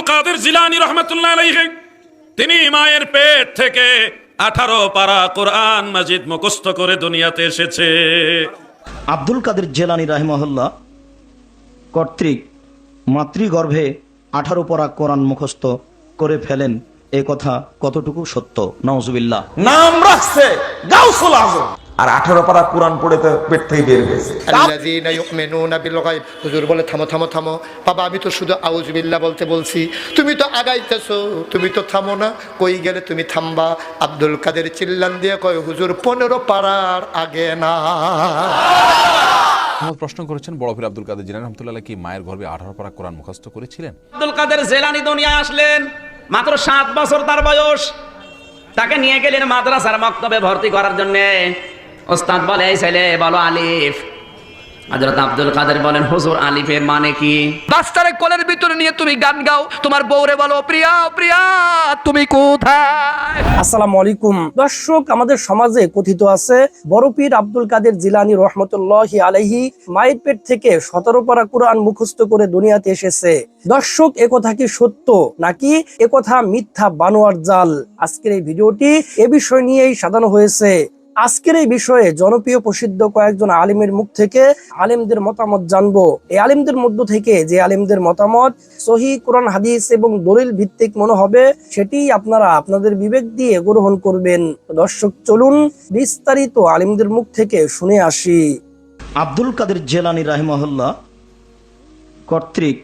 আব্দুল কাদের জিলানি রহমতুল্লাহ আলাইহি তিনি মায়ের পেট থেকে আঠারো পারা কোরআন মাজিদ মুখস্থ করে দুনিয়াতে এসেছে। আব্দুল কাদের জেলানি রাহিমহল্লা কর্তৃক মাতৃগর্ভে আঠারো পরা কোরআন মুখস্থ করে ফেলেন। এ কথা কতটুকু সত্য? নওজুবিল্লাহ নাম রাখছে গাউসুল আজম। আর আঠারো পারা কোরআন পড়ে তো পেট থেকে বের হয়েছে। আল্লাযীনা ইউমিনুনা বিল গায়ব। হুজুর বলে থামো থামো থামো। বাবা আমি তো শুধু আউযুবিল্লাহ বলতে বলছি। তুমি তো আগাইতেছো। তুমি তো থামো না। কই গেলে তুমি থামবা? আব্দুল কাদের চিল্লান দিয়ে কয় হুজুর পনেরো পাড়ার আগে না। মোহাম্মদ প্রশ্ন করেছেন বড় ফির আব্দুল কাদের জিলানি রহমতুল্লাহ কি মায়ের গর্ভে আঠারো পারা কোরআন মুখস্থ করেছিলেন? আব্দুল কাদের জেলানি দুনিয়া আসলেন মাত্র সাত বছর তার বয়স। তাকে নিয়ে গেলেন মাদ্রাসার মক্তবে ভর্তি করার জন্য। ওস্তাদ বলে এই ছেলে বলো আলিফ। হযরত আব্দুল কাদের বলেন হুজুর আলিফের মানে কি? বাচ্চারে কোলের ভিতরে নিয়ে তুমি গান গাও তোমার বউরে বলো প্রিয়া প্রিয়া তুমি কোথায়? আসসালামু আলাইকুম। দর্শক আমাদের সমাজে কথিত আছে বড় পীর আব্দুল কাদের জিলানি রহমতুল্লাহ আলাইহি মায়ের পেট থেকে সতেরো পারা কোরআন মুখস্থ করে দুনিয়াতে এসেছে। দর্শক এ কথা কি সত্য নাকি এ কথা মিথ্যা বানোয়ার জাল? আজকের এই ভিডিওটি এ বিষয় নিয়েই সাজানো হয়েছে। আজকের এই বিষয়ে জনপ্রিয় প্রসিদ্ধ কয়েকজন আলিমের মুখ থেকে আলিমদের মতামত জানব। এই আলিমদের মধ্য থেকে যে আলিমদের মতামত, সহি কোরআন, হাদিস এবং দলিল ভিত্তিক মনে হবে, সেটি আপনারা আপনাদের বিবেক দিয়ে গ্রহণ করবেন। দর্শক, চলুন বিস্তারিত আলিমদের মুখ থেকে শুনে আসি। আব্দুল কাদের জেলানি রাহিমহল্লা কর্তৃক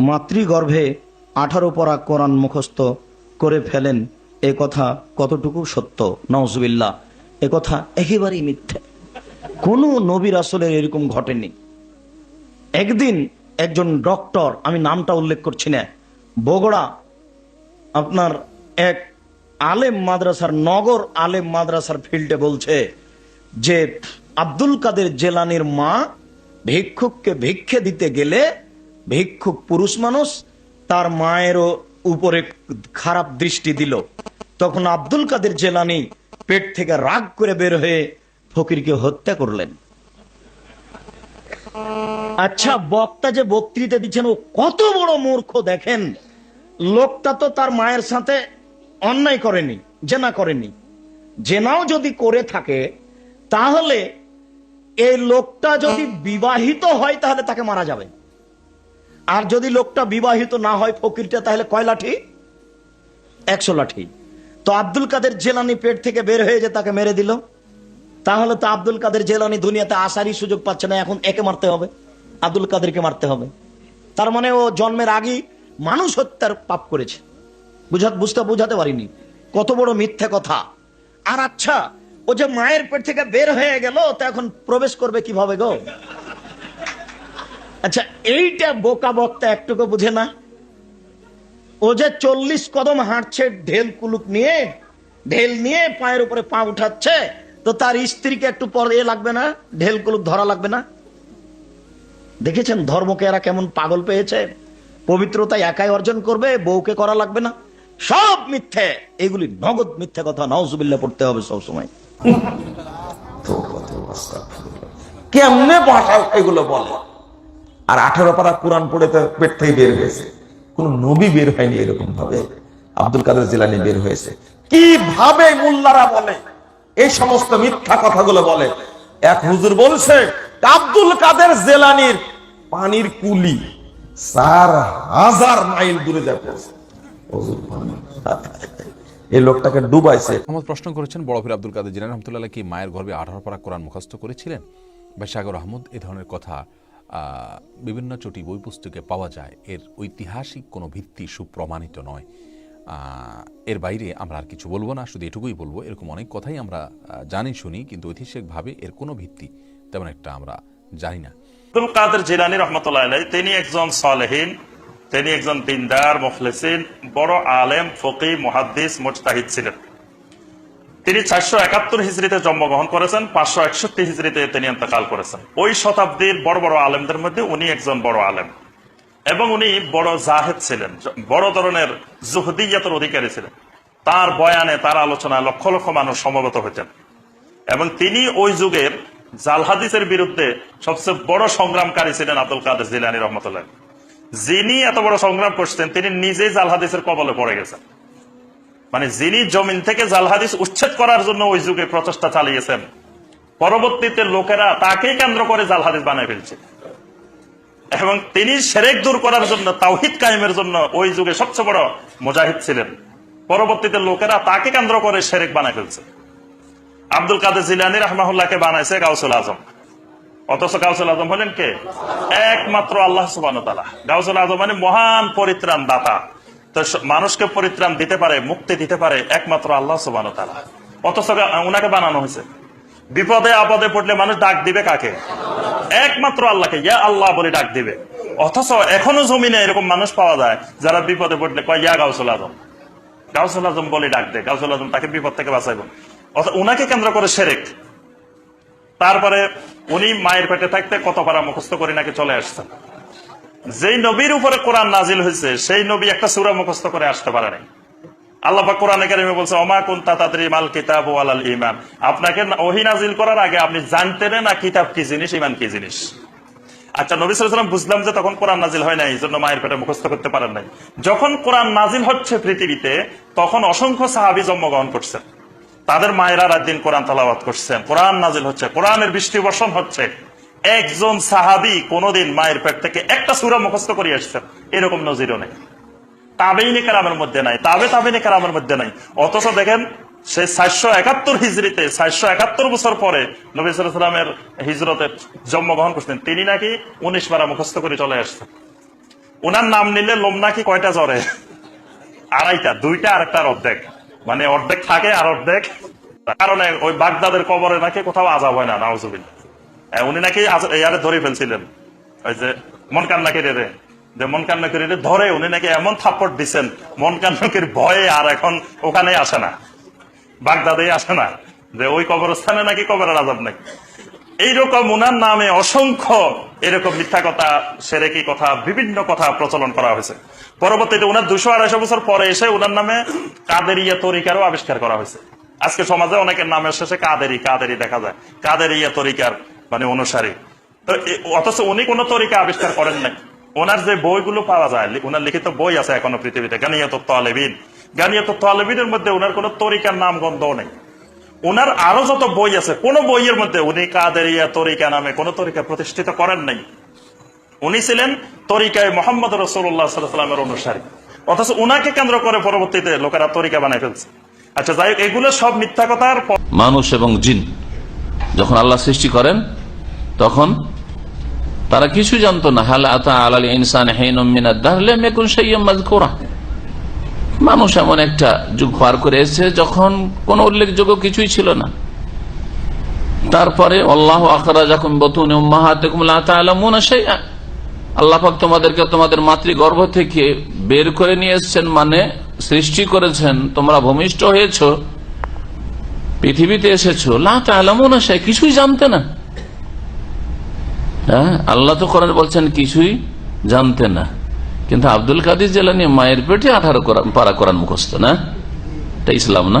মাতৃগর্ভে আঠারো পরা কোরআন মুখস্থ করে ফেলেন। এ কথা কতটুকু সত্য? নওজুবিল্লাহ। এ কথা একেবারেই মিথ্যে। কোনো নবীর আসলের এরকম ঘটেনি। একদিন একজন ডক্টর, আমি নামটা উল্লেখ করছি না, বগুড়া, আপনার এক আলেম মাদ্রাসার, নগর আলেম মাদ্রাসার ফিল্ডে বলছে যে, আব্দুল কাদের জেলানির মা ভিক্ষুককে ভিক্ষে দিতে গেলে ভিক্ষুক পুরুষ মানুষ তার মায়েরও উপরে খারাপ দৃষ্টি দিল। তখন আব্দুল কাদের জেলানি পেট থেকে রাগ করে বের হয়ে ফকিরকে হত্যা করলেন। আচ্ছা বক্তা যে বক্তৃতা দিচ্ছেন, ও কত বড় মূর্খ দেখেন। লোকটা তো তার মায়ের সাথে অন্যায় করেনি, জেনা করেনি। জেনাও যদি করে থাকে, তাহলে এই লোকটা যদি বিবাহিত হয়, তাহলে তাকে মারা যাবে। আর যদি লোকটা বিবাহিত না হয় ফকিরটা, তাহলে কয় লাঠি? একশো লাঠি। তো আব্দুল কাদের জেলানি পেট থেকে বের হয়ে যে তাকে মেরে দিল, তাহলে তো আব্দুল কাদের জেলানি দুনিয়াতে আসারই সুযোগ পাচ্ছে না, এখন একে মারতে হবে, আব্দুল কাদেরকে মারতে হবে। তার মানে ও জন্মের আগেই মানুষ হত্যার পাপ করেছে। বুঝা বুঝতে বুঝাতে পারিনি। কত বড় মিথ্যে কথা। আর আচ্ছা ও যে মায়ের পেট থেকে বের হয়ে গেল, তো এখন প্রবেশ করবে কীভাবে গো? আচ্ছা এইটা বোকা বক্তা একটুকু বুঝে না। ও যে চল্লিশ কদম হাঁটছে, ঢেল কুলুক নিয়ে, ঢেল নিয়ে পায়ের উপরে পা উঠাচ্ছে, তো তার স্ত্রীকে একটু পরে এ লাগবে না? ঢেল কুলুক ধরা লাগবে না? দেখেছেন ধর্মকে এরা কেমন পাগল পেয়েছে? পবিত্রতা একাই অর্জন করবে, বউকে করা লাগবে না? সব মিথ্যে। এগুলি নগদ মিথ্যে কথা নওজুবিল্লা পড়তে হবে সবসময়। কেমনে ভাষা এগুলো বলে? আর আঠারো পারা কোরআন পড়ে তো পেট থেকে বের হয়েছে। কোন নবী বের হয়নি এরকম ভাবে আব্দুল কাদের জেলানি বের হয়েছে। কীভাবে মোল্লারা বলে? এই সমস্ত মিথ্যা কথাগুলো বলে। এক হুজুর বলছে, আব্দুল কাদের জেলানির পানির কুলি চার হাজার মাইল দূরে পড়ছে। এই লোকটাকে ডুবাইছে। মোহাম্মদ প্রশ্ন করেছেন, বড় ফির আব্দুল কাদের রহমতুল্লাহ কি মায়ের গর্ভে আঠারো পারা কোরআন করেছিলেন? বা সাগর আহমদ এ ধরনের কথা বিভিন্ন চটি বই পুস্তকে পাওয়া যায়। এর ঐতিহাসিক কোনো ভিত্তি সুপ্রমাণিত নয়। এর বাইরে আমরা আর কিছু বলব না, শুধু এটুকুই বলব, এরকম অনেক কথাই আমরা জানি, শুনি, কিন্তু ঐতিহাসিকভাবে এর কোনো ভিত্তি তেমন একটা আমরা জানি না। আব্দুল কাদের জিলানি রহমতুল্লাহ তিনি একজন সালেহীন, তিনি একজন দিনদার, মুখলেসিন, বড় আলেম ফকি মুহাদ্দিস, মুজতাহিদ ছিলেন। তিনি চারশো একাত্তর হিজড়িতে জন্মগ্রহণ করেছেন, পাঁচশো একষট্টি হিজড়িতে তিনি ইন্তকাল করেছেন। ওই শতাব্দীর বড় বড় আলেমদের মধ্যে উনি একজন বড় আলেম। এবং উনি বড় জাহেদ ছিলেন বড় ধরনের জুহদিয়াতের অধিকারী ছিলেন। তার বয়ানে, তার আলোচনায় লক্ষ লক্ষ মানুষ সমবেত হতেন এবং তিনি ওই যুগের জাল হাদিসের বিরুদ্ধে সবচেয়ে বড় সংগ্রামকারী ছিলেন আব্দুল কাদের জিলানি রহমতুল্লাহ। যিনি এত বড় সংগ্রাম করছেন, তিনি নিজেই জাল হাদিসের কবলে পড়ে গেছেন। মানে যিনি জমিন থেকে জাল হাদিস উচ্ছেদ করার জন্য ওই যুগে প্রচেষ্টা চালিয়েছেন, পরবর্তীতে লোকেরা তাকেই কেন্দ্র করে জাল হাদিস বানায় ফেলছে। এবং তিনি সেরেক দূর করার জন্য, তাওহিদ কায়েমের জন্য ওই যুগে সবচেয়ে বড় মুজাহিদ ছিলেন। পরবর্তীতে লোকেরা তাকে কেন্দ্র করে সেরেক বানায় ফেলছে। আব্দুল কাদের জিলানি রহমাহুল্লাহকে বানাইছে গাউসুল আজম। অথচ গাউসুল আজম হলেন কে? একমাত্র আল্লাহ সুবান গাউসুল আজম মানে মহান পরিত্রাণ দাতা তো মানুষকে পরিত্রাণ দিতে পারে, মুক্তি দিতে পারে একমাত্র আল্লাহ সুবান অথচ গা- উনাকে বানানো হয়েছে। বিপদে আপদে পড়লে মানুষ ডাক দিবে কাকে? একমাত্র আল্লাহকে, ইয়া আল্লাহ বলে ডাক দিবে। অথচ এখনও জমিনে এরকম মানুষ পাওয়া যায়, যারা বিপদে পড়লে কয়, ইয়া গাউসুল আজম। গাউসুল আজম বলে ডাক দেয় গাউসুল আজম তাকে বিপদ থেকে বাঁচাইব। অর্থাৎ উনাকে কেন্দ্র করে সেরেক। তারপরে উনি মায়ের পেটে থাকতে কত পারা মুখস্থ করে নাকি চলে আসছেন। যেই নবীর উপরে কোরআন নাজিল হয়েছে, সেই নবী একটা সুরা মুখস্থ করে আসতে পারে নাই। কোরআনে কারিমে বলছে কুনতা তাদরি মাল কিতাব ওয়ালাল ঈমান। আপনাকে না- ওহী নাজিল করার আগে আপনি জানতেন না কিতাব কি জিনিস, ঈমান কি জিনিস। আচ্ছা নবী ওয়াসাল্লাম বুঝলাম যে তখন কোরআন নাজিল হয় নাই এই জন্য মায়ের পেটে মুখস্থ করতে পারেন নাই। যখন কোরআন নাজিল হচ্ছে পৃথিবীতে, তখন অসংখ্য সাহাবী জন্মগ্রহণ করছেন। তাদের মায়েরা রাত দিন কোরআন তালাবাত করছেন। কোরআন নাজিল হচ্ছে, কোরআনের বৃষ্টি বর্ষণ হচ্ছে। একজন সাহাবি কোনোদিন মায়ের পেট থেকে একটা সুরা মুখস্থ করে আসছেন। এরকম নজিরও নেই। তাবেইনে কারামের মধ্যে নাই, তাবে তাবেইনে কারামের মধ্যে নাই। অথচ দেখেন জন্মগ্রহণ তিনি নাকি উনিশ বারা মুখস্থ করে চলে আসছেন। ওনার নাম নিলে লোম নাকি কয়টা জ্বরে? আড়াইটা, দুইটা আর একটা অর্ধেক। মানে অর্ধেক থাকে আর অর্ধেক। কারণে ওই বাগদাদের কবরে নাকি কোথাও আজাব হয় না নাওজুবিন উনি নাকি ইয়ারে ধরে ফেলছিলেন। ওই যে, মন কান্নাকে রে। যে মন কান্নাকে রে, ধরে উনি নাকি এমন থাপ্পড় দিচ্ছেন মন কান্নাকের ভয়ে আর এখন ওখানে আসে না। বাগদাদে আসে না। যে ওই কবরস্থানে নাকি কবরের আজাব নাকি। এইরকম উনার নামে অসংখ্য এরকম মিথ্যা কথা, সেরেকি কথা, বিভিন্ন কথা প্রচলন করা হয়েছে। পরবর্তীতে উনার দুশো আড়াইশো বছর পরে এসে উনার নামে কাদেরিয়া তরিকারও আবিষ্কার করা হয়েছে। আজকে সমাজে অনেকের নামের শেষে কাদেরি কাদেরি দেখা যায়। কাদেরিয়া তরিকার মানে অনুসারী। তো অথচ উনি কোন তরিকা আবিষ্কার করেন নাই। ওনার যে বইগুলো পাওয়া যায় ওনার লিখিত বই আছে এখনও পৃথিবীতে গানিয়াত তালেবিন গানিয়াত তালেবিনের মধ্যে ওনার কোন তরিকার নাম গন্ধ নেই। ওনার আরও যত বই আছে, কোন বইয়ের মধ্যে উনি কাদেরিয়া তরিকা নামে কোন তরিকা প্রতিষ্ঠিত করেন নাই। উনি ছিলেন তরিকায় মোহাম্মদ রসুল্লাহ সাল্লামের অনুসারী। অথচ উনাকে কেন্দ্র করে পরবর্তীতে লোকেরা তরিকা বানাই ফেলছে। আচ্ছা যাই এগুলো সব মিথ্যা কথার মানুষ এবং জিন, যখন আল্লাহ সৃষ্টি করেন তখন তারা কিছু জানতো না, হাল আতা আলাল ইনসান করা মানুষ এমন একটা যুগ পার করে এসেছে যখন কোনো উল্লেখযোগ্য কিছুই ছিল না। তারপরে, আল্লাহ আখরা যখন বতুন আল্লাহ পাক তোমাদেরকে তোমাদের মাতৃগর্ভ থেকে বের করে নিয়ে এসছেন মানে সৃষ্টি করেছেন। তোমরা ভূমিষ্ঠ হয়েছো, পৃথিবীতে এসেছ। লামনা সে কিছুই জানতে না। হ্যাঁ? আল্লাহ তো করেন বলছেন কিছুই জানতে না। কিন্তু আব্দুল কাদির জেলানি মায়ের পেটে আঠারো পারা কোরআন মুখস্থ, না? এটা ইসলাম না।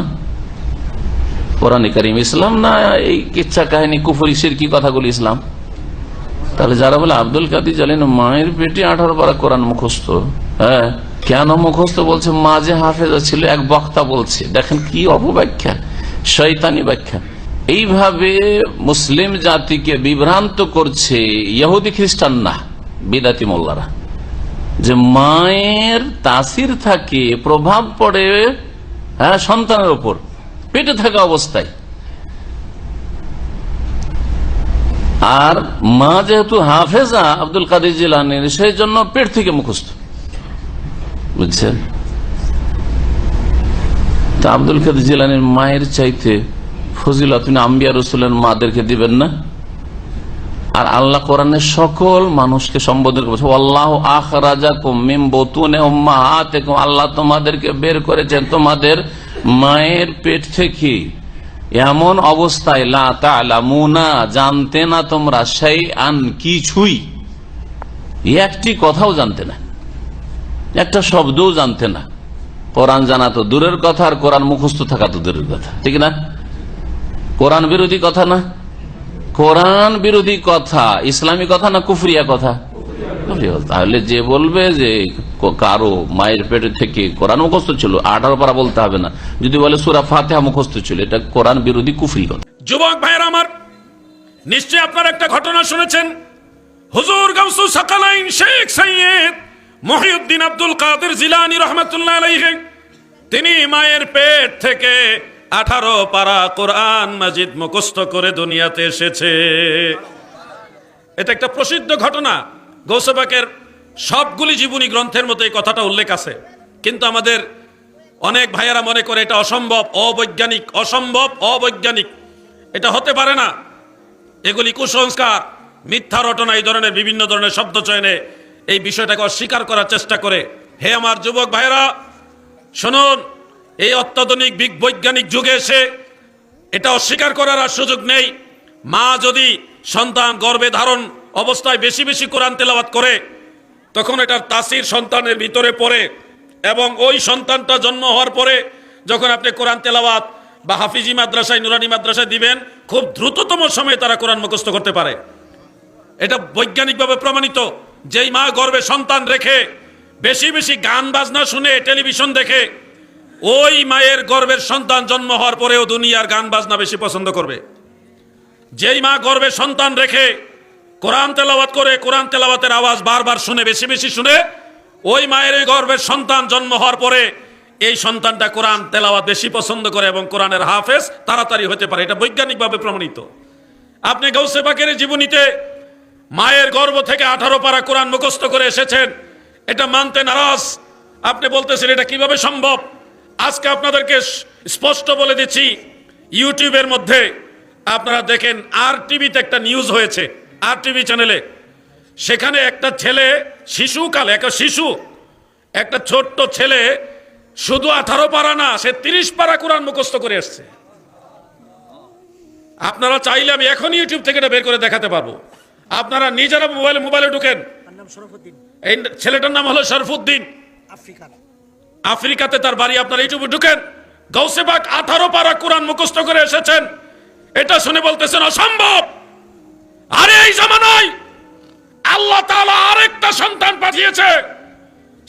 কোরআন করিম ইসলাম না, এই কিচ্ছা কাহিনী, কুফরি, সিরকি কথাগুলো ইসলাম? তাহলে যারা বলে আব্দুল কাদির জালেন মায়ের পেটে আঠারো পারা কোরআন মুখস্থ হ্যাঁ? কেন মুখস্থ বলছে? মাঝে হাফেজা ছিল, এক বক্তা বলছে। দেখেন কি অপব্যাখ্যা শৈতানি ব্যাখ্যা। এইভাবে মুসলিম জাতিকে বিভ্রান্ত করছে ইহুদি খ্রিস্টান না, বিদাতি মোল্লারা। যে মায়ের তাসির থাকে, প্রভাব পড়ে হ্যাঁ সন্তানের উপর পেটে থাকা অবস্থায়। আর মা যেহেতু হাফেজা আব্দুল কাদের জিলানির, সেই জন্য পেট থেকে মুখস্থ। বুঝছেন? তা আব্দুল কাদের জিলানির মায়ের চাইতে ফজিলা তুমি আম্বিয়া রসুলের মাদেরকে দিবেন না। আর আল্লাহ কোরআনের সকল মানুষকে সম্বোধন করছে আল্লাহ আখ রাজা কুমিম বতুনে আল্লাহ তোমাদেরকে বের করেছেন তোমাদের মায়ের পেট থেকে। এমন অবস্থায় লা তালামুনা, জানতে না তোমরা সেই আন কিছুই। একটি কথাও জানতে না। একটা শব্দও জানতে না। কোরআন জানা তো দূরের কথা আর কোরআন মুখস্থ থাকা তো দূরের কথা। ঠিক না? কোরআন বিরোধী কথা না? কোরআন বিরোধী কথা, ইসলামী কথা না কুফরিয়া কথা? তাহলে যে বলবে যে কারও মায়ের পেটে থেকে কোরআন মুখস্থ ছিল, আঠারো পারা বলতে হবে না। যদি বলে সুরা ফাতেহা মুখস্থ ছিল, এটা কোরআন বিরোধী কুফরি হবে যুবক ভাইয়ের আমার নিশ্চয় আপনারা একটা ঘটনা শুনেছেন? হুজুর গাউসু সাকালাইন শেখ সৈয়দ মহিউদ্দিন আব্দুল কাদের জিলানি রহমতুল্লাহ তিনি মায়ের পেট থেকে আঠারো পারা কোরআন মাজিদ মুখস্থ করে দুনিয়াতে এসেছে। এটা একটা প্রসিদ্ধ ঘটনা। গৌসবাকের সবগুলি জীবনী গ্রন্থের মতো এই কথাটা উল্লেখ আছে। কিন্তু আমাদের অনেক ভাইয়েরা মনে করে এটা অসম্ভব, অবৈজ্ঞানিক অসম্ভব, অবৈজ্ঞানিক। এটা হতে পারে না। এগুলি কুসংস্কার, মিথ্যা রটনা, এই ধরনের বিভিন্ন ধরনের শব্দ চয়নে এই বিষয়টাকে অস্বীকার করার চেষ্টা করে। হে আমার যুবক ভাইরা শুনুন এই অত্যাধুনিক বৈজ্ঞানিক যুগে এসে এটা অস্বীকার করার আর সুযোগ নেই। মা যদি সন্তান গর্ভে ধারণ অবস্থায় বেশি বেশি কোরআন তেলাওয়াত করে, তখন এটার তাসির সন্তানের ভিতরে পড়ে এবং ওই সন্তানটা জন্ম হওয়ার পরে যখন আপনি কোরআন তেলাওয়াত বা হাফিজি মাদ্রাসায়, নুরানি মাদ্রাসায় দিবেন, খুব দ্রুততম সময়ে তারা কোরআন মুখস্থ করতে পারে। এটা বৈজ্ঞানিকভাবে প্রমাণিত। যেই মা গর্ভে সন্তান রেখে বেশি বেশি গান বাজনা শুনে টেলিভিশন দেখে ওই মায়ের গর্ভের সন্তান জন্ম হওয়ার পরেও দুনিয়ার গান বাজনা বেশি পছন্দ করবে। যেই মা গর্ভে সন্তান রেখে কোরআন তেলাওয়াত করে, কোরআন তেলাওয়াতের আওয়াজ বারবার শুনে, বেশি বেশি শুনে, ওই মায়ের ওই গর্ভের সন্তান জন্ম হওয়ার পরে এই সন্তানটা কোরআন তেলাওয়াত বেশি পছন্দ করে এবং কোরআনের হাফেজ তাড়াতাড়ি হতে পারে। এটা বৈজ্ঞানিকভাবে প্রমাণিত। আপনি গৌসে পাকের জীবনীতে মায়ের গর্ভ থেকে আঠারো পারা কোরআন মুখস্থ করে এসেছেন। এটা মানতে নারাজ। আপনি বলতেছেন, এটা কীভাবে সম্ভব? আজকে আপনাদেরকে স্পষ্ট বলে দিচ্ছি ইউটিউবের মধ্যে আপনারা দেখেন আর টিভিতে একটা নিউজ হয়েছে আর টিভি চ্যানেলে। সেখানে একটা ছেলে শিশুকালে একটা শিশু একটা ছোট্ট ছেলে শুধু আঠারো পারা না সে তিরিশ পারা কোরআন মুখস্থ করে এসছে। আপনারা চাইলে আমি এখন ইউটিউব থেকে এটা বের করে দেখাতে পারব। আপনারা নিজেরা মোবাইলে মোবাইলে ঢুকেন। এই ছেলেটার নাম হলো শরফুদ্দিন। আফ্রিকাতে তার বাড়ি আপনারা এইটুকু ঢুকেন। গৌসেবাক আঠারো পারা কোরআন মুখস্থ করে এসেছেন। এটা শুনে বলতেছেন, অসম্ভব! আরে এই জামানায় আল্লাহ তাআলা আরেকটা সন্তান পাঠিয়েছে।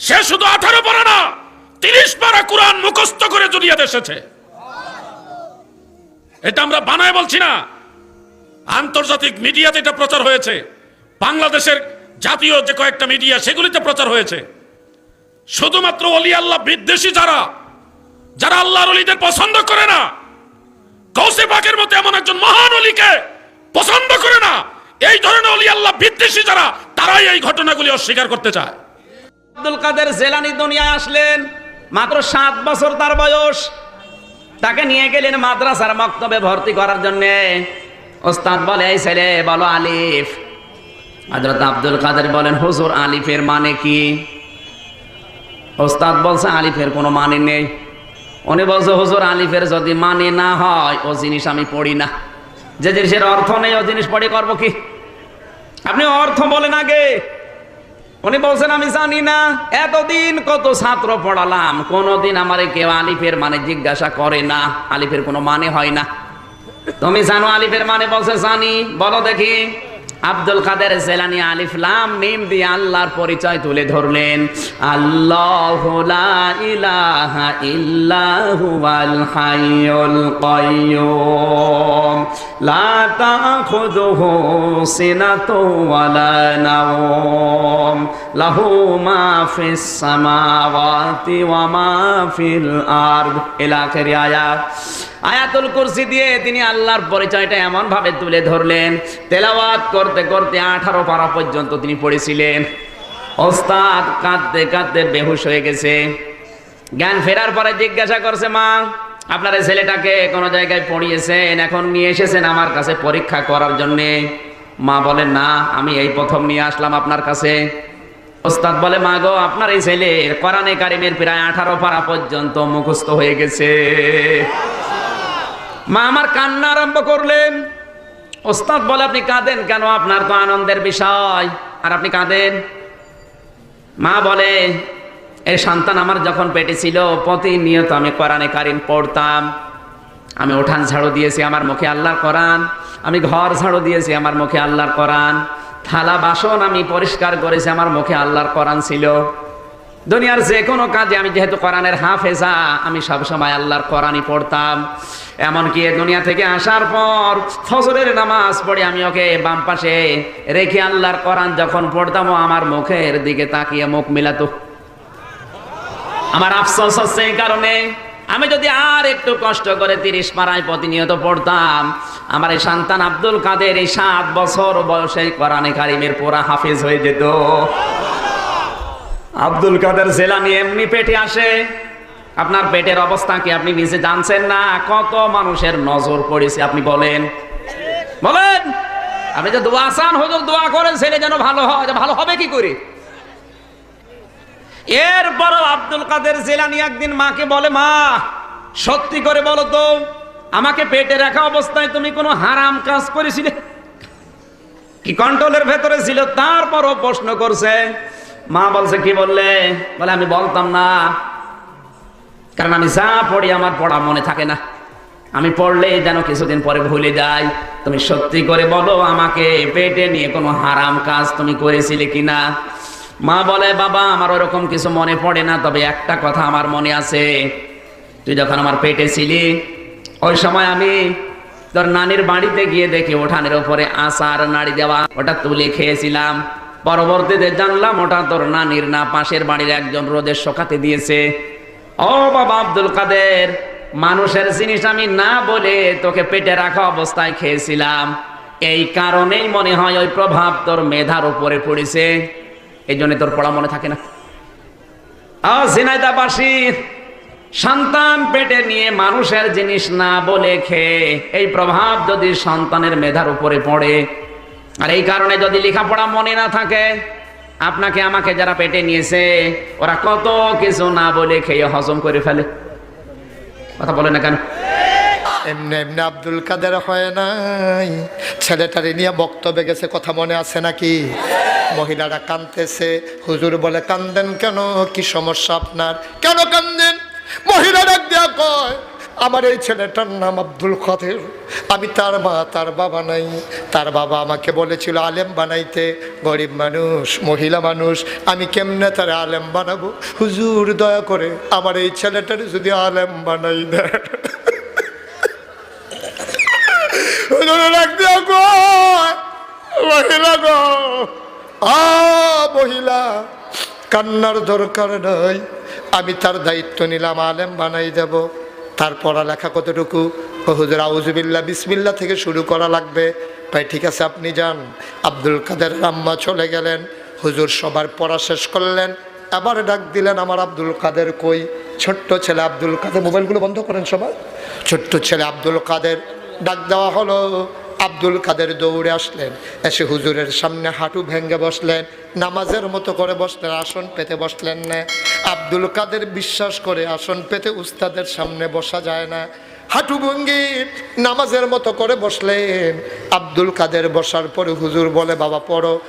সে শুধু আঠারো পারা না, তিরিশ পারা কোরআন মুখস্থ করে দুনিয়াতে এসেছে। এটা আমরা বানায় বলছি না। আন্তর্জাতিক মিডিয়াতে এটা প্রচার হয়েছে। বাংলাদেশের জাতীয় যে কয়েকটা মিডিয়া, সেগুলিতে প্রচার হয়েছে। শুধুমাত্র অলি আল্লাহ বিদ্বেষী যারা যারা আল্লাহর অলিদের পছন্দ করে না, কৌসে পাকের মতো এমন একজন মহান অলিকে পছন্দ করে না, এই ধরনের অলি আল্লাহ বিদ্বেষী যারা, তারাই এই ঘটনাগুলি অস্বীকার করতে চায়। আব্দুল কাদের জেলানি দুনিয়ায় আসলেন, মাত্র সাত বছর তার বয়স। তাকে নিয়ে গেলেন মাদ্রাসার মক্তবে ভর্তি করার জন্য। ওস্তাদ বলে, এই ছেলে, বলো আলিফ। হজরত আব্দুল কাদের বলেন, হুজুর, আলিফের মানে কি? ওস্তাদ বলছে, আলিফের কোনো মানে নেই। উনি বলছে, হুজুর, আলিফের যদি মানে না হয়, ও জিনিস আমি পড়ি না। যে জিনিসের অর্থ নেই, ও জিনিস পড়ি করব কি? আপনি অর্থ বলেন আগে। উনি বলছেন, আমি জানি না, এতদিন কত ছাত্র পড়ালাম, কোনোদিন আমারে কেউ আলিফের মানে জিজ্ঞাসা করে না, আলিফের কোনো মানে হয় না। তুমি জানো আলিফের মানে বলছে, জানি, বলো দেখি। আব্দুল কাদের জেলানি আলিফ লাম মিম দিয়ে আল্লাহর পরিচয় তুলে ধরলেন। আল্লাহ লা ইলাহা ইল্লাহু আল হাইয়ুল কাইয়ুম। লা তাখুযুহু সিনাতু ওয়ালা নাওম। লাহু মা ওয়া আরদ। ইলা আয়াত। আয়াতুল কুরসি দিয়ে তিনি আল্লাহর পরিচয়টা এমন ভাবে তুলে ধরলেন। তেলাওয়াত করতে করতে আঠারো পারা পর্যন্ত তিনি পড়েছিলেন। ওস্তাদ কাঁদতে কাঁদতে বেহুশ হয়ে গেছে। জ্ঞান ফেরার পরে জিজ্ঞাসা করছে, মা, আপনার এই ছেলেটাকে কোনো জায়গায় পড়িয়েছেন? এখন নিয়ে এসেছেন আমার কাছে পরীক্ষা করার জন্যে? মা বলেন না, আমি এই প্রথম নিয়ে আসলাম আপনার কাছে। ওস্তাদ বলে মা গো আপনার এই ছেলের কোরআনে কারিমের প্রায় আঠারো পারা পর্যন্ত মুখস্থ হয়ে গেছে। মা আমার কান্না আরম্ভ করলেন। ওস্তাদ বলে, আপনি কাঁদেন কেন? আপনার তো আনন্দের বিষয়। আর আপনি কাঁদেন? মা বলে এই সন্তান আমার যখন পেটে ছিল, প্রতিনিয়ত আমি কোরআনে কারিম পড়তাম। আমি উঠান ঝাড়ু দিয়েছি আমার মুখে আল্লাহর কোরআন, আমি ঘর ঝাড়ু দিয়েছি আমার মুখে আল্লাহর কোরআন। থালা বাসন আমি পরিষ্কার করেছি, আমার মুখে আল্লাহর কোরআন ছিল। দুনিয়ার যে কোনো কাজে আমি যেহেতু কোরআনের হাফেজা, আমি সবসময় আল্লাহর কোরআনই পড়তাম। এমনকি দুনিয়া থেকে আসার পর ফজরের নামাজ পড়ে আমি ওকে বাম পাশে রেখে আল্লাহর কোরআন যখন পড়তাম, ও আমার মুখের দিকে তাকিয়ে মুখ মিলাতো। আমার আফসোস হচ্ছে এই কারণে। আমি যদি আর একটু কষ্ট করে তিরিশ পাড়ায় প্রতিনিয়ত পড়তাম আমার এই সন্তান আব্দুল কাদের এই সাত বছর বয়সে কোরআনে কারিমের পুরা হাফিজ হয়ে যেত। আব্দুল কাদের জেলানি এমনি পেটে আসে। আপনার পেটের অবস্থা কি আপনি নিজে জানছেন না? কত মানুষের নজর পড়েছে, আপনি বলেন। বলেন। আপনি যে দোয়া চান, হুজুর দোয়া করেন, ছেলে যেন ভালো হয় ভালো হবে কি করে? এরপরও আব্দুল কাদের জেলানি একদিন মাকে বলে, মা, সত্যি করে বলো তো আমাকে পেটে রাখা অবস্থায় তুমি কোনো হারাম কাজ করেছিলে? কি কন্ট্রোলের ভেতরে ছিল? তারপরও প্রশ্ন করছে। মা বলছে, কি বললে? বলে, আমি বলতাম না। কারণ আমি যা পড়ি আমার পড়া মনে থাকে না। আমি পড়লে যেন কিছুদিন পরে ভুলে যাই। তুমি সত্যি করে বলো আমাকে, পেটে নিয়ে কোনো হারাম কাজ তুমি করেছিলে কিনা মা বলে, বাবা, আমার ওরকম কিছু মনে পড়ে না। তবে একটা কথা আমার মনে আছে। তুই যখন আমার পেটে ছিলি ওই সময় আমি তোর নানির বাড়িতে গিয়ে দেখি ওঠানের উপরে আচার নাড়ি দেওয়া, ওটা তুলে খেয়েছিলাম। পরবর্তীতে জানলাম ওটা তোর নানির না, পাশের বাড়ির একজন রোদের শোকাতে দিয়েছে। ও বাবা আব্দুল কাদের, মানুষের জিনিস আমি না বলে তোকে পেটে রাখা অবস্থায় খেয়েছিলাম। এই কারণেই মনে হয় ওই প্রভাব তোর মেধার উপরে পড়েছে। এই জন্য তোর পড়া মনে থাকে না। ঝিনাইদাবাসী সন্তান পেটে নিয়ে মানুষের জিনিস না বলে খেয়ে, এই প্রভাব যদি সন্তানের মেধার উপরে পড়ে, আর এই কারণে যদি লেখাপড়া মনে না থাকে, আপনাকে আমাকে যারা পেটে নিয়েছে, ওরা কত কিছু না বলে খেয়ে হজম করে ফেলে। কথা বলে না কেন? এমনি এমনি আব্দুল কাদের হয় নাই। ছেলেটারে নিয়ে বক্তব্যে গেছে, কথা মনে আছে নাকি? মহিলারা কানতেছে হুজুর বলে কান্দেন কেন? কি সমস্যা আপনার? কেন কান্দেন মহিলা ডাক দেয়া কয়, আমার এই ছেলেটার নাম আব্দুল কাদের। আমি তার মা, তার বাবা নাই। তার বাবা আমাকে বলেছিল, আলেম বানাইতে গরিব মানুষ, মহিলা মানুষ, আমি কেমনে তার আলেম বানাবো? হুজুর, দয়া করে আমার এই ছেলেটার যদি আলেম বানাই দেয় মহিলা মহিলা, কান্নার দরকার নাই। আমি তার দায়িত্ব নিলাম, আলেম বানাই দেব তার পড়ালেখা কতটুকু? হুজুর আউজুবিল্লা বিসমিল্লা থেকে শুরু করা লাগবে। ভাই, ঠিক আছে, আপনি যান। আব্দুল কাদের আম্মা চলে গেলেন। হুজুর সবার পড়া শেষ করলেন। আবার ডাক দিলেন, আমার আব্দুল কাদের কই? ছোট্ট ছেলে আব্দুল কাদের, মোবাইলগুলো বন্ধ করেন সবাই। ছোট্ট ছেলে আব্দুল কাদের, ডাক দেওয়া হলো। আব্দুল কাদের দৌড়ে আসলেন। এসে হুজুরের সামনে হাঁটু ভেঙে বসলেন। নামাজের মতো করে বসলেন, আসন পেতে বসলেন না। আব্দুল কাদের বিশ্বাস করে আসন পেতে উস্তাদের সামনে বসা যায় না। হাঁটু ভঙ্গি নামাজের মতো করে বসলেন। আব্দুল কাদের বসার পরে হুজুর বলে, বাবা, পড়ো।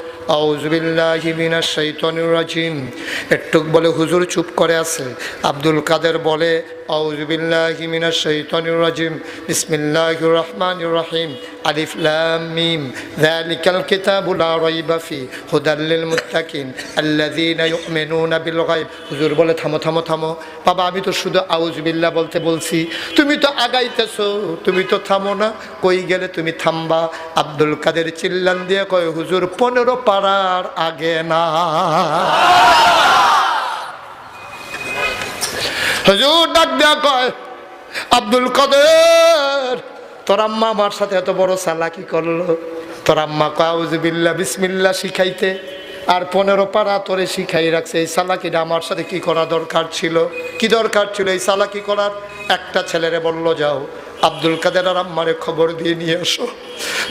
একটুক বলে হুজুর চুপ করে আছে। আব্দুল কাদের বলে আউজবিল্লাহিমিনাশাইতনিরাজিম বিসমিল্লাহির রহমানির রহিম আলিফ লাম মিম যালিকাল কিতাবু লা রাইবা ফি হুদাল লিল মুত্তাকিন আল্লাযীনা ইউমিনুনা বিল গায়ব হুজুর বলে, থামো থামো থামো। বাবা, আমি তো শুধু আউজবিল্লাহ বলতে বলছি। তুমি তো আগাইতেছো। তুমি তো থামো না। কই গেলে তুমি থামবা? আব্দুল কাদের চিল্লান দিয়ে কয়, হুজুর, পনেরো পাড়ার আগে না। হুজুর ডাক দেয়া কয়, আব্দুল কাদের, তোর আম্মা আমার সাথে এত বড় চালাকি করল? তোর আম্মা কাউজবিল্লা বিসমিল্লা শিখাইতে। আর পনেরো পাড়া তোরে শিখাই রাখছে। এই সালাকিটা আমার সাথে কি করা দরকার ছিল? কি দরকার ছিল এই সালাকি করার? একটা ছেলেরে বলল, যাও, আব্দুল কাদের আর আম্মারে খবর দিয়ে নিয়ে আসো।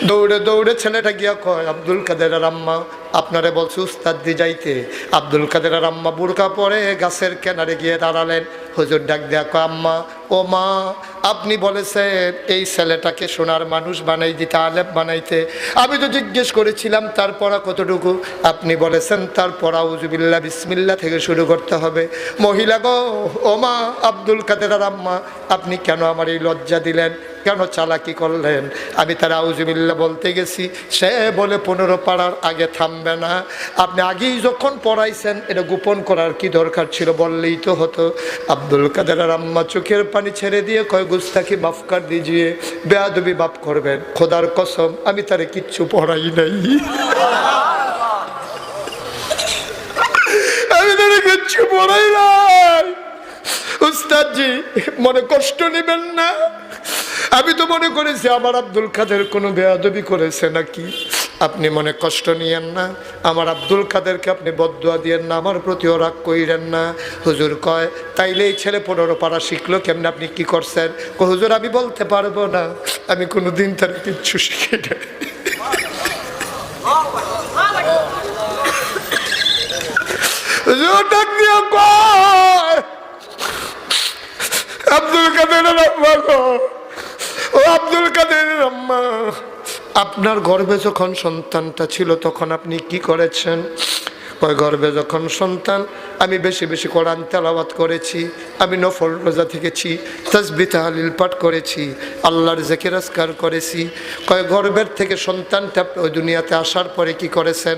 দৌড়ে দৌড়ে ছেলেটা গিয়া কয়, আব্দুল কাদের আর আম্মা, আপনারে বলছে উস্তাদ দি যাইতে। আব্দুল কাদের আর আম্মা বুড়কা পরে গাছের কেনারে গিয়ে দাঁড়ালেন। হুজুর ডাক দেয়া আম্মা ও মা আপনি বলেছেন, এই ছেলেটাকে সোনার মানুষ বানাই দিতে আলেপ বানাইতে। আমি তো জিজ্ঞেস করেছিলাম তার পড়া কতটুকু? আপনি বলেছেন তার পড়া উজুবিল্লা বিসমিল্লা থেকে শুরু করতে হবে। মহিলা গো ও মা আব্দুল কাদের আম্মা, আপনি কেন আমার এই লজ্জা দিলেন? কেন চালাকি করলেন? আমি তার আউজুবিল্লা বলতে গেছি, সে বলে পনেরো পাড়ার আগে থামবে না। আপনি আগেই যখন পড়াইছেন, এটা গোপন করার কি দরকার ছিল বললেই তো হতো। আব্দুল কাদের আম্মা চোখের পানি ছেড়ে দিয়ে কয় গুস্তাকি মাফ কর দিজিয়ে, বেয়াদবি মাফ করবেন। খোদার কসম, আমি তারে কিচ্ছু পড়াই নাই। আমি তারে কিচ্ছু পড়াই নাই। উস্তাদজি মনে কষ্ট নেবেন না? আমি তো মনে করেছি আমার আব্দুল কাদের কোনো বেয়াদবি করেছে নাকি? আপনি মনে কষ্ট নিয়েন না? আমার আব্দুল কাদেরকে আপনি বদুয়া দিয়েন না আমার প্রতিও রাগ কইরেন না। হুজুর কয় তাইলে এই ছেলে পনেরো পাড়া শিখলো কেমন আপনি কি করছেন? কয়, হুজুর আমি বলতে পারব না। আমি কোনো দিন তার কিচ্ছু শিখি না আব্দুল কাদের ও আব্দুল কাদের আম্মা। আপনার গর্বে যখন সন্তানটা ছিল, তখন আপনি কি করেছেন? ওই গর্বে যখন সন্তান আমি বেশি বেশি কোরআন তেলাওয়াত করেছি, আমি নফল রোজা থেকেছি তসবি তাহালিল পাঠ করেছি, আল্লাহর জেকের আসকার করেছি। কয় গর্বের থেকে সন্তানটা ওই দুনিয়াতে আসার পরে কি করেছেন?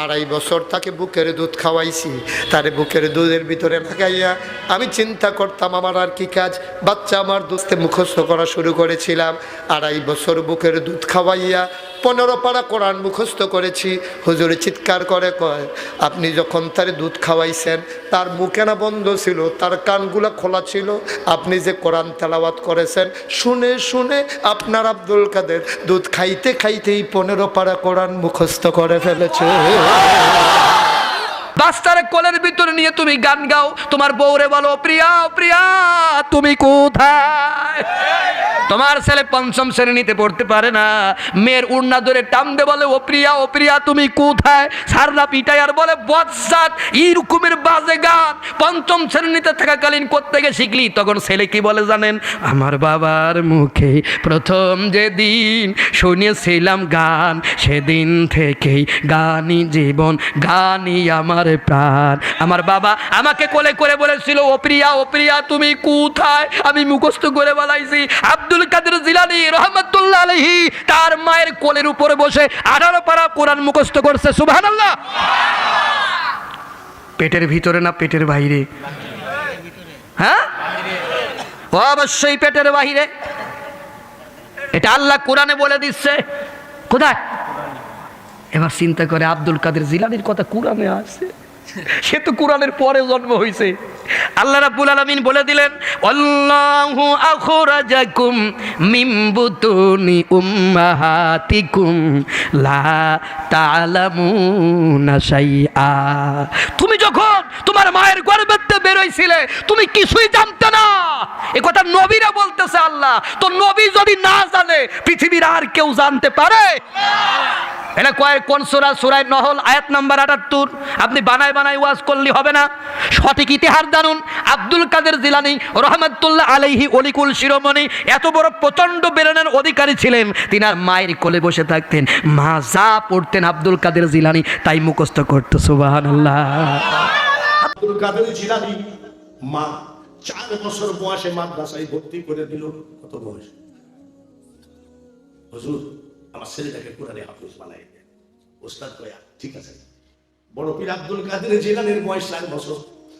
আড়াই বছর তাকে বুকের দুধ খাওয়াইছি, তারে বুকের দুধের ভিতরে লাগাইয়া আমি চিন্তা করতাম, আমার আর কি কাজ? বাচ্চা আমার দুধতে মুখস্থ করা শুরু করেছিলাম, আড়াই বছর বুকের দুধ খাওয়াইয়া পনেরো পাড়া কোরআন মুখস্থ করেছি। হুজুরে চিৎকার করে কয়, আপনি যখন তার দুধ খাওয়াইছেন তার মুখে না বন্ধ ছিল, তার কানগুলা খোলা ছিল। আপনি যে কোরআন তেলাওয়াত করেছেন, শুনে শুনে আপনার আব্দুল কাদের দুধ খাইতে খাইতেই পনেরো পাড়া কোরআন মুখস্থ করে ফেলেছে। বাচ্চারে কোলের ভিতরে নিয়ে তুমি গান গাও। তোমার বউরে বলো, প্রিয়া প্রিয়া, তুমি কোথায়? তোমার ছেলে পঞ্চম শ্রেণীতে পড়তে পারে না। মেয়ের উড়না ধরে টান দে বলে, ও প্রিয়া ও প্রিয়া, তুমি কোথায়? সারনা পিটাই আর বলে বৎসাত এইরকমের বাজে গান। পঞ্চম শ্রেণীতে থাকাকালীন কোত্থেকে শিখলি? তখন ছেলে কি বলে জানেন? আমার বাবার মুখে প্রথম যেদিন শুনেছিলাম গান, সেদিন থেকেই গানই জীবন গানই আমার প্রাণ। আমার বাবা আমাকে কোলে করে বলেছিল, ও প্রিয়া ও প্রিয়া, তুমি কোথায়? আমি মুখস্থ করে বলাইছি, আব্দুল কাদের জিলানি রহমতুল্লাহ আলহি তার মায়ের কোলের উপরে বসে আঠারো পারা কোরআন মুখস্থ করছে, সুবহানাল্লাহ। পেটের ভিতরে না পেটের বাইরে? হ্যাঁ? অবশ্যই পেটের বাহিরে। এটা আল্লাহ কোরআনে বলে দিচ্ছে। কোথায়? এবার চিন্তা করে, আব্দুল কাদের জিলানির কথা কোরআনে আছে? সে তো কোরআনের পরে জন্ম হয়েছে আল্লাহ রাব্বুল আলামিন বলে দিলেন, আল্লাহু আখরাজাকুম মিন বুতুনি উম্মাহাতিকুম লা তা'লামুনা শাইআ। তুমি যখন তোমার মায়ের গর্ভেতে বের হইছিলে তুমি কিছুই জানতে না। এ কথা নবীরা বলতেছে আল্লাহ। তো নবী যদি না জানে, পৃথিবীর আর কেউ জানতে পারে? এটা কয়, কোন সুরা? সুরায় নহল, আয়াত নাম্বার আটাত্তর। আপনি বানায় বানায় ওয়াজ করলে হবে না। সঠিক ইতিহাস জানুন। আব্দুল কাদের জিলানি রহমতুল্লাহ আলাইহি অলিকুল শিরোমণি এত বড় প্রচণ্ড বেরেনের অধিকারী ছিলেন। তিনি আর মায়ের কোলে বসে থাকতেন। মা যা পড়তেন আব্দুল কাদের জিলানি, তাই মুখস্থ করতো সুবাহান আল্লাহ আব্দুল কাদের জিলানি, মা, চার বছর বয়সে মাদ্রাসায় ভর্তি করে দিল। কত বয়স? হুজুর আমার ছেলেটাকে কোরআনে হাফিজ বানাই দেন। ওস্তাদ কয়া, ঠিক আছে। বড় পীর আব্দুল কাদের জিলানির বয়স চার বছর।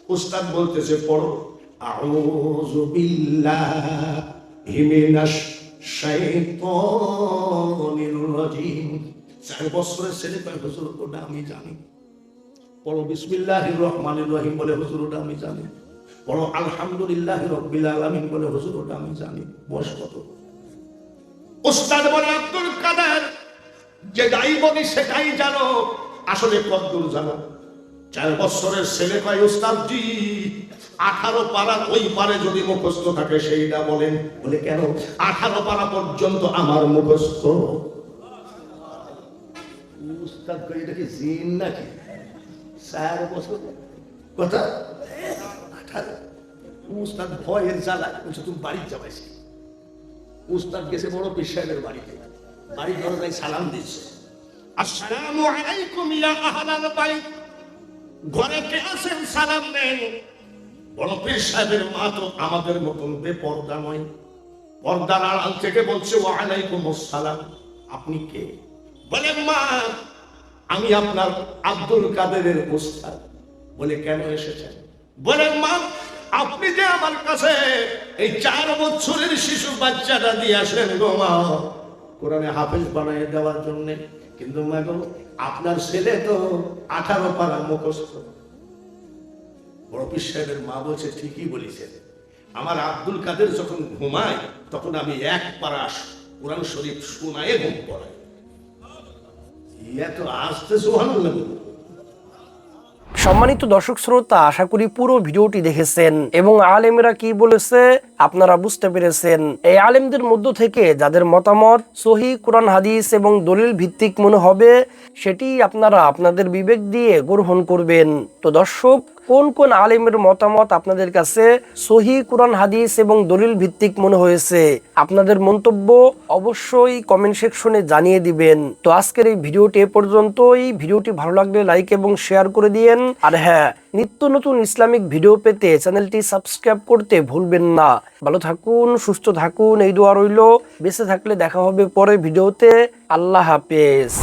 ওস্তাদ বলতেছে, পড়ো। আউযু বিল্লাহি মিনাশ শাইতানির রাজিম। চার বছরের ছেলে কয়, হুজুর, ওটা আমি জানি। পড়ো বিসমিল্লাহ রহমান রহিম বলে, হুজুর, ওটা আমি জানি। পড়ো আলহামদুলিল্লাহ রব্বিল আলামিন বলে, হুজুর, ওটা আমি জানি। বয়স কত? উস্তাদ বলে, আব্দুল কাদের, যে যাই বলি সেটাই জানো, আসলে কদ্দুর জানো? চার বছরের ছেলে কয় উস্তাদ জি আঠারো পারা ওই পারে যদি মুখস্থ থাকে সেইটা বলেন। বলে, কেন? আঠারো পাড়া পর্যন্ত আমার মুখস্থ। উস্তাদ কয়, এটা জিন নাকি? চার বছর? কথা? আঠারো। উস্তাদ ভয়ের জ্বালা তুমি বাড়ি যাবাইছি উস্তাদ গেছে বড় পীর সাহেবের বাড়িতে। বাড়ির দরজায় সালাম দিচ্ছে। আসসালামু আলাইকুম ইয়া আহলাল বাইত ঘরে কে আছেন? সালাম দেন। বড় পীর সাহেবের মা তো আমাদের মতন বেপরদা নয়। পর্দার আড়াল থেকে বলছে ওয়ালাইকুম আসসালাম। আপনি কে? বলে, মা, আমি আপনার আব্দুল কাদেরের উস্তাদ বলে, কেন এসেছেন? বলে, মা আপনি যে আমার কাছে এই চার বছরের শিশু বাচ্চাটা দিয়ে আসলেন গো মা, কোরআনে হাফেজ বানিয়ে দেওয়ার জন্য। কিন্তু মা গো, আপনার ছেলে তো আঠারো পারা মুখস্থ। বড় সাহেবের মা বলছে, ঠিকই বলেছে আমার আব্দুল কাদের যখন ঘুমায়, তখন আমি এক পারাস কোরআন শরীফ শোনায় ঘুম পড়াই। এত আসতে সোহানুল্লাহ সম্মানিত দর্শক শ্রোতা আশা করি পুরো ভিডিওটি দেখেছেন। এবং আলেমেরা কি বলেছে? আপনারা বুঝতে পেরেছেন, এই আলেমদের মধ্য থেকে যাদের মতামত সহি কোরআন, হাদিস এবং দলিল ভিত্তিক মনে হবে, সেটি আপনারা আপনাদের বিবেক দিয়ে গ্রহণ করবেন। তো দর্শক, কোন কোন আলেমের মতামত আপনাদের কাছে সহি কোরআন, হাদিস এবং দলিল ভিত্তিক মনে হয়েছে, আপনাদের মন্তব্য অবশ্যই কমেন্ট সেকশনে জানিয়ে দিবেন। তো আজকের এই ভিডিওটি এ পর্যন্তই। ভিডিওটি ভালো লাগলে লাইক এবং শেয়ার করে দিয়েন। আর হ্যাঁ নিত্য নতুন ইসলামিক ভিডিও পেতে চ্যানেলটি সাবস্ক্রাইব করতে ভুলবেন না। ভালো থাকুন, সুস্থ থাকুন, এই দোয়া রইল। বেঁচে থাকলে দেখা হবে পরে ভিডিওতে। আল্লাহ হাফেজ।